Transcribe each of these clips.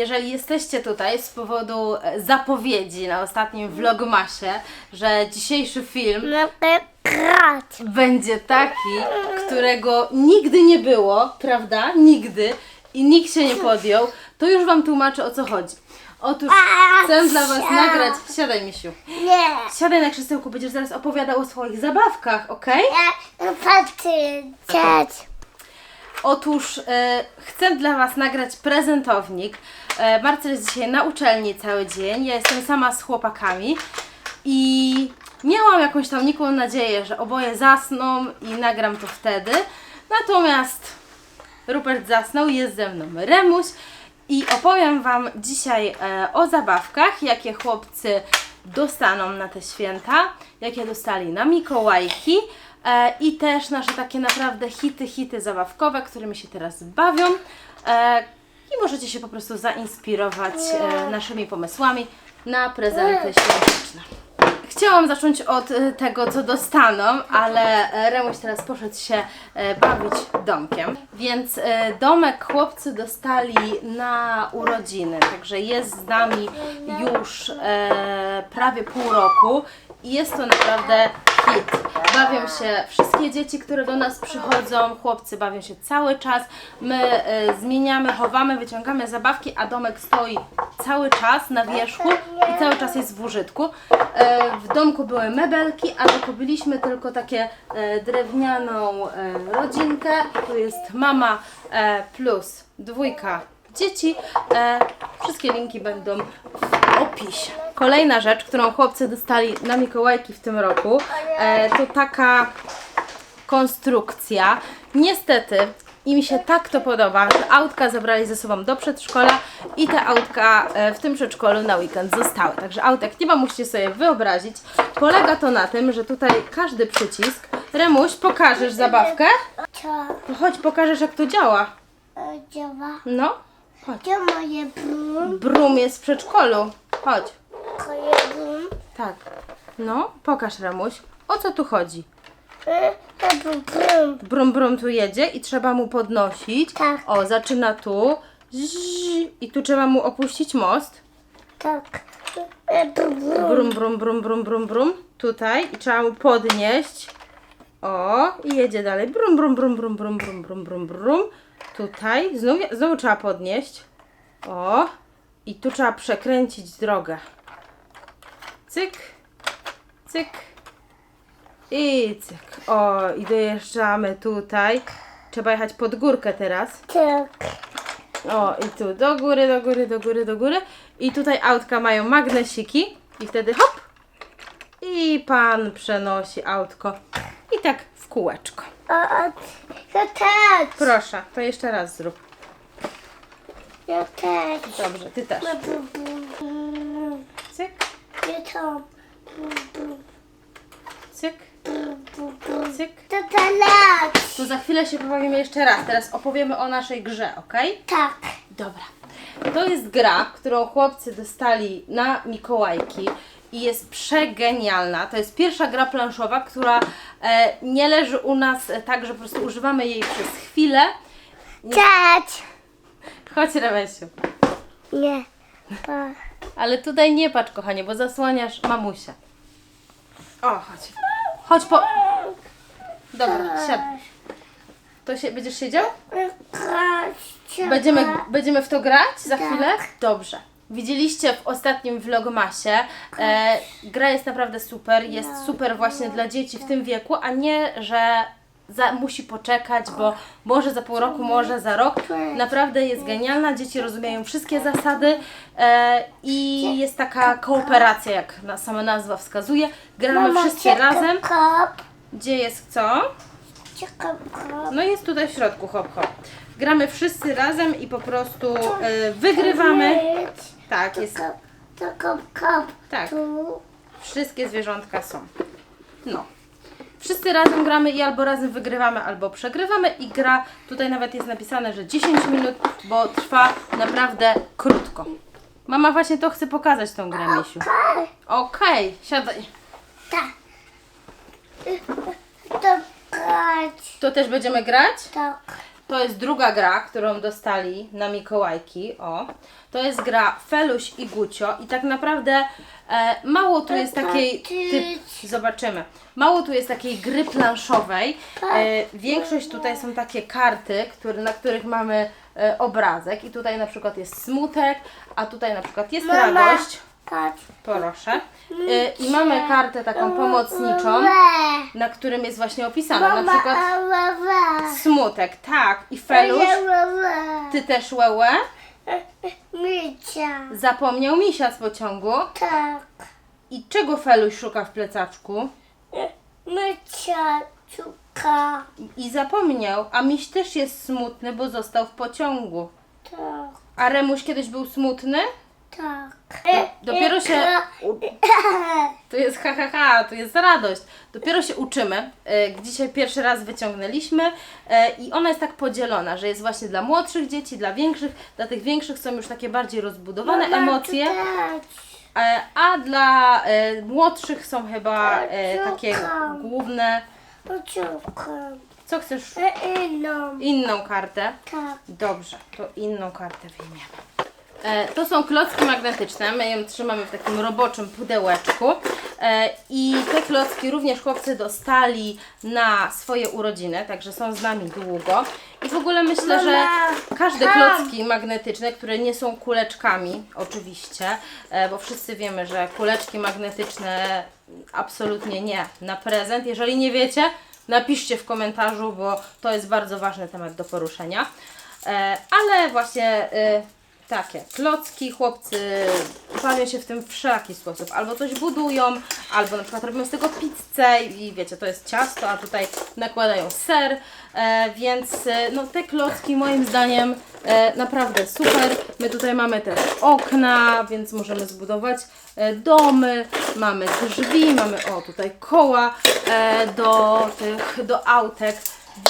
Jeżeli jesteście tutaj z powodu e, zapowiedzi na ostatnim vlogmasie, że dzisiejszy film grać. będzie taki, którego nigdy nie było, prawda? Nigdy. I nikt się nie podjął, to już Wam tłumaczę o co chodzi. Otóż chcę dla Was nagrać. Siadaj, Misiu. Nie. Siadaj na krzesełku, będziesz zaraz opowiadał o swoich zabawkach, ok? Ja patrzeć. Otóż e, chcę dla Was nagrać prezentownik. E, Marcel jest dzisiaj na uczelni cały dzień. Ja jestem sama z chłopakami i miałam jakąś tam nikłą nadzieję, że oboje zasną i nagram to wtedy. Natomiast Rupert zasnął, jest ze mną Remuś i opowiem Wam dzisiaj e, o zabawkach, jakie chłopcy dostaną na te święta, jakie dostali na Mikołajki i też nasze takie naprawdę hity, hity zabawkowe, którymi się teraz bawią e, i możecie się po prostu zainspirować e, naszymi pomysłami na prezenty świąteczne. Chciałam zacząć od e, tego, co dostaną, ale e, Remuś teraz poszedł się e, bawić domkiem. Więc e, domek chłopcy dostali na urodziny, także jest z nami już e, prawie pół roku i jest to naprawdę hit. Bawią się wszystkie dzieci, które do nas przychodzą, chłopcy bawią się cały czas. My e, zmieniamy, chowamy, wyciągamy zabawki, a domek stoi cały czas na wierzchu i cały czas jest w użytku. E, w domku były mebelki, a dokupiliśmy tylko takie e, drewnianą rodzinkę. Tu jest mama plus dwójka dzieci. Wszystkie linki będą w opisie. Kolejna rzecz, którą chłopcy dostali na Mikołajki w tym roku, e, to taka konstrukcja. Niestety im się tak to podoba, że autka zabrali ze sobą do przedszkola i te autka e, w tym przedszkolu na weekend zostały. Także autek nie ma, musicie sobie wyobrazić. Polega to na tym, że tutaj każdy przycisk. Remuś, pokażesz zabawkę? To chodź, pokażesz jak to działa. e, działa? No, chodź. Gdzie moje brum? Brum jest w przedszkolu. Chodź. Brum? Tak. No, pokaż Remuś. O co tu chodzi? E, e, brum, brum. Tu jedzie i trzeba mu podnosić. Tak. O, zaczyna tu. Zzz, I tu trzeba mu opuścić most. Tak. E, brum, brum. Brum, brum, brum, brum. Tutaj. I trzeba mu podnieść. O, i jedzie dalej. Brum, brum, brum, brum, brum, brum, brum, brum, brum. Tutaj. Znowu, znowu trzeba podnieść. O. I tu trzeba przekręcić drogę. Cyk. Cyk. I cyk. O, i dojeżdżamy tutaj. Trzeba jechać pod górkę teraz. Tak. O, i tu do góry, do góry, do góry, do góry. I tutaj autka mają magnesiki. I wtedy hop. I pan przenosi autko. I tak w kółeczko. O, o, ja też. Proszę, to jeszcze raz zrób. Ja też. Dobrze, ty też. Cyk, Ja to. Cyk, cyk. To teraz. To za chwilę się pobawimy jeszcze raz. Teraz opowiemy o naszej grze, ok? Tak. Dobra. To jest gra, którą chłopcy dostali na Mikołajki i jest przegenialna. To jest pierwsza gra planszowa, która e, nie leży u nas e, tak, że po prostu używamy jej przez chwilę. Cześć. Chodź, Rewesiu. Nie. Pa. Ale tutaj nie patrz, kochanie, bo zasłaniasz mamusię. O, chodź. Chodź po... Dobra, siadaj. To się, będziesz siedział? Będziemy, będziemy w to grać za Tak. chwilę? Dobrze. Widzieliście w ostatnim vlogmasie, e, gra jest naprawdę super, jest super właśnie dla dzieci w tym wieku, a nie, że za, musi poczekać, bo może za pół roku, może za rok. Naprawdę jest genialna, dzieci rozumieją wszystkie zasady e, i jest taka kooperacja, jak na, sama nazwa wskazuje. Gramy wszyscy razem. Gdzie jest co? No jest tutaj w środku, hop hop. Gramy wszyscy razem i po prostu e, wygrywamy. Tak, jest. Tak. Wszystkie zwierzątka są. No. Wszyscy razem gramy i albo razem wygrywamy, albo przegrywamy i gra, tutaj nawet jest napisane, że 10 minut, bo trwa naprawdę krótko. Mama właśnie to chce pokazać tą grę, Misiu. Okej, siadaj. Tak. To grać. To też będziemy grać? Tak. To jest druga gra, którą dostali na Mikołajki. O, to jest gra Feluś i Gucio i tak naprawdę e, mało tu jest takiej typ, zobaczymy. Mało tu jest takiej gry planszowej. E, większość tutaj są takie karty, które, na których mamy e, obrazek i tutaj na przykład jest smutek, a tutaj na przykład jest Mama. radość. Patrz. Proszę. E, I mamy kartę taką pomocniczą, na którym jest właśnie opisane na przykład smutek, tak, i felusz. Ty też łełę? Mycia. Zapomniał misia z pociągu. Tak. I czego Feluś szuka w plecaczku? Mycia. Czuka. I zapomniał, a miś też jest smutny, bo został w pociągu. Tak. A Remuś kiedyś był smutny? Tak. Dopiero się... u- To jest ha, ha, ha, to jest radość. Dopiero się uczymy. E, Dzisiaj pierwszy raz wyciągnęliśmy e, i ona jest tak podzielona, że jest właśnie dla młodszych dzieci, dla większych. Dla tych większych są już takie bardziej rozbudowane emocje. E, A dla e, młodszych są chyba e, takie główne. Czuka. Co chcesz? Inną. Inną kartę. Tak. Dobrze, to inną kartę wyjmiemy. E, to są klocki magnetyczne. My ją trzymamy w takim roboczym pudełeczku. E, I te klocki również chłopcy dostali na swoje urodziny, także są z nami długo. I w ogóle myślę, że każde klocki magnetyczne, które nie są kuleczkami, oczywiście, e, bo wszyscy wiemy, że kuleczki magnetyczne absolutnie nie na prezent. Jeżeli nie wiecie, napiszcie w komentarzu, bo to jest bardzo ważny temat do poruszenia. Ale właśnie e, takie klocki, chłopcy bawią się w tym w wszelaki sposób. Albo coś budują, albo na przykład robią z tego pizzę i wiecie, to jest ciasto, a tutaj nakładają ser, e, więc e, no, te klocki moim zdaniem e, naprawdę super. My tutaj mamy też okna, więc możemy zbudować e, domy, mamy drzwi, mamy o tutaj koła e, do tych, do autek,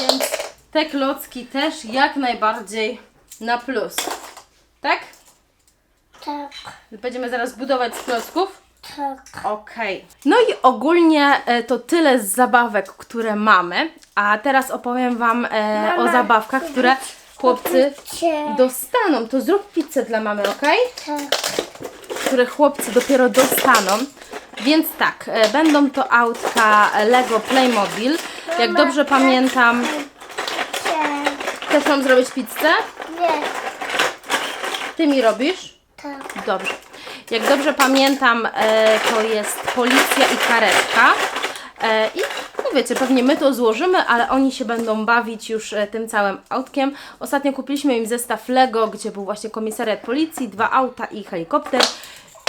więc te klocki też jak najbardziej na plus. Tak? Tak. Będziemy zaraz budować z klocków? Tak. Okej. No i ogólnie e, to tyle z zabawek, które mamy. A teraz opowiem Wam e, o zabawkach, które chłopcy Cię. dostaną. To zrób pizzę dla mamy, ok? Tak. Które chłopcy dopiero dostaną. Więc tak, e, będą to autka Lego Playmobil. Jak dobrze pamiętam, Cię. też mam zrobić pizzę? Nie. Ty mi robisz? Tak. Dobrze. Jak dobrze pamiętam, e, to jest policja i karetka. E, I no wiecie, pewnie my to złożymy, ale oni się będą bawić już e, tym całym autkiem. Ostatnio kupiliśmy im zestaw Lego, gdzie był właśnie komisariat policji, dwa auta i helikopter.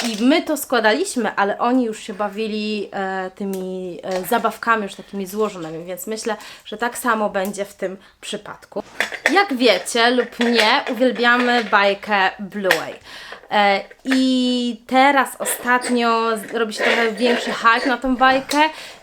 I my to składaliśmy, ale oni już się bawili e, tymi e, zabawkami już takimi złożonymi, więc myślę, że tak samo będzie w tym przypadku. Jak wiecie lub nie, uwielbiamy bajkę Bluey. E, I teraz ostatnio robi się trochę większy hype na tą bajkę.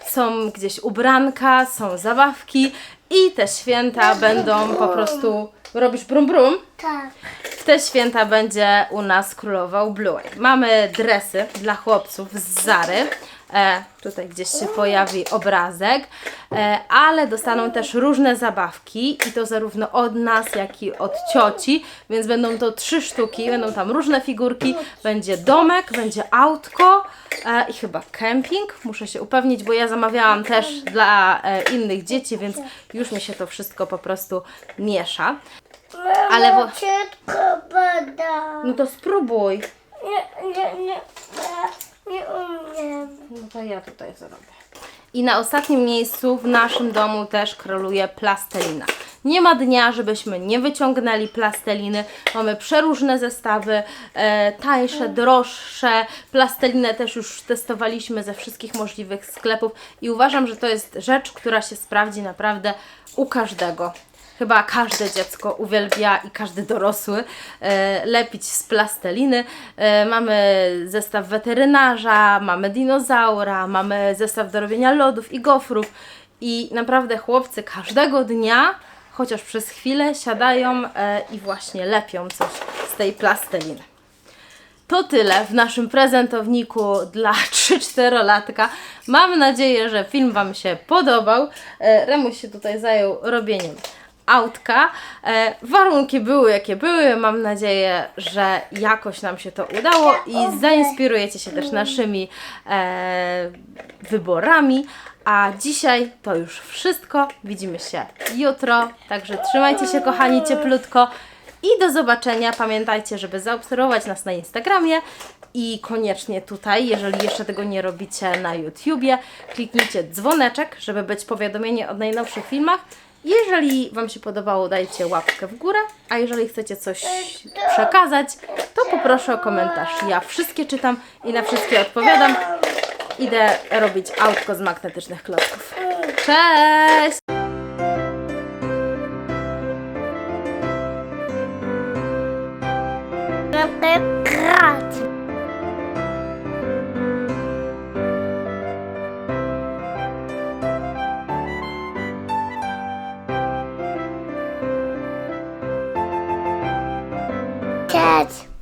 Są gdzieś ubranka, są zabawki i te święta będą po prostu. Robisz brum brum? Tak. W te święta będzie u nas królował Bluey. Mamy dresy dla chłopców z Zary. E, tutaj gdzieś się pojawi obrazek, e, ale dostaną też różne zabawki i to zarówno od nas, jak i od cioci, więc będą to trzy sztuki, będą tam różne figurki, będzie domek, będzie autko e, i chyba kemping. Muszę się upewnić, bo ja zamawiałam też dla e, innych dzieci, więc już mi się to wszystko po prostu miesza. Ale wo-. No to spróbuj. Nie, nie, nie. Nie umiem. No to ja tutaj zrobię. I na ostatnim miejscu w naszym domu też króluje plastelina. Nie ma dnia, żebyśmy nie wyciągnęli plasteliny. Mamy przeróżne zestawy, e, tańsze, droższe. Plastelinę też już testowaliśmy ze wszystkich możliwych sklepów i uważam, że to jest rzecz, która się sprawdzi naprawdę u każdego. Chyba każde dziecko uwielbia i każdy dorosły e, lepić z plasteliny. E, mamy zestaw weterynarza, mamy dinozaura, mamy zestaw do robienia lodów i gofrów. I naprawdę chłopcy każdego dnia, chociaż przez chwilę, siadają e, i właśnie lepią coś z tej plasteliny. To tyle w naszym prezentowniku dla 3-4-latka. Mam nadzieję, że film Wam się podobał. Remuś się tutaj zajął robieniem autka. E, warunki były jakie były. Mam nadzieję, że jakoś nam się to udało i zainspirujecie się też naszymi e, wyborami. A dzisiaj to już wszystko. Widzimy się jutro. Także trzymajcie się, kochani, cieplutko. I do zobaczenia. Pamiętajcie, żeby zaobserwować nas na Instagramie i koniecznie tutaj, jeżeli jeszcze tego nie robicie na YouTubie, kliknijcie dzwoneczek, żeby być powiadomieni o najnowszych filmach. Jeżeli Wam się podobało, dajcie łapkę w górę, a jeżeli chcecie coś przekazać, to poproszę o komentarz. Ja wszystkie czytam i na wszystkie odpowiadam. Idę robić autko z magnetycznych klocków. Cześć! Grać.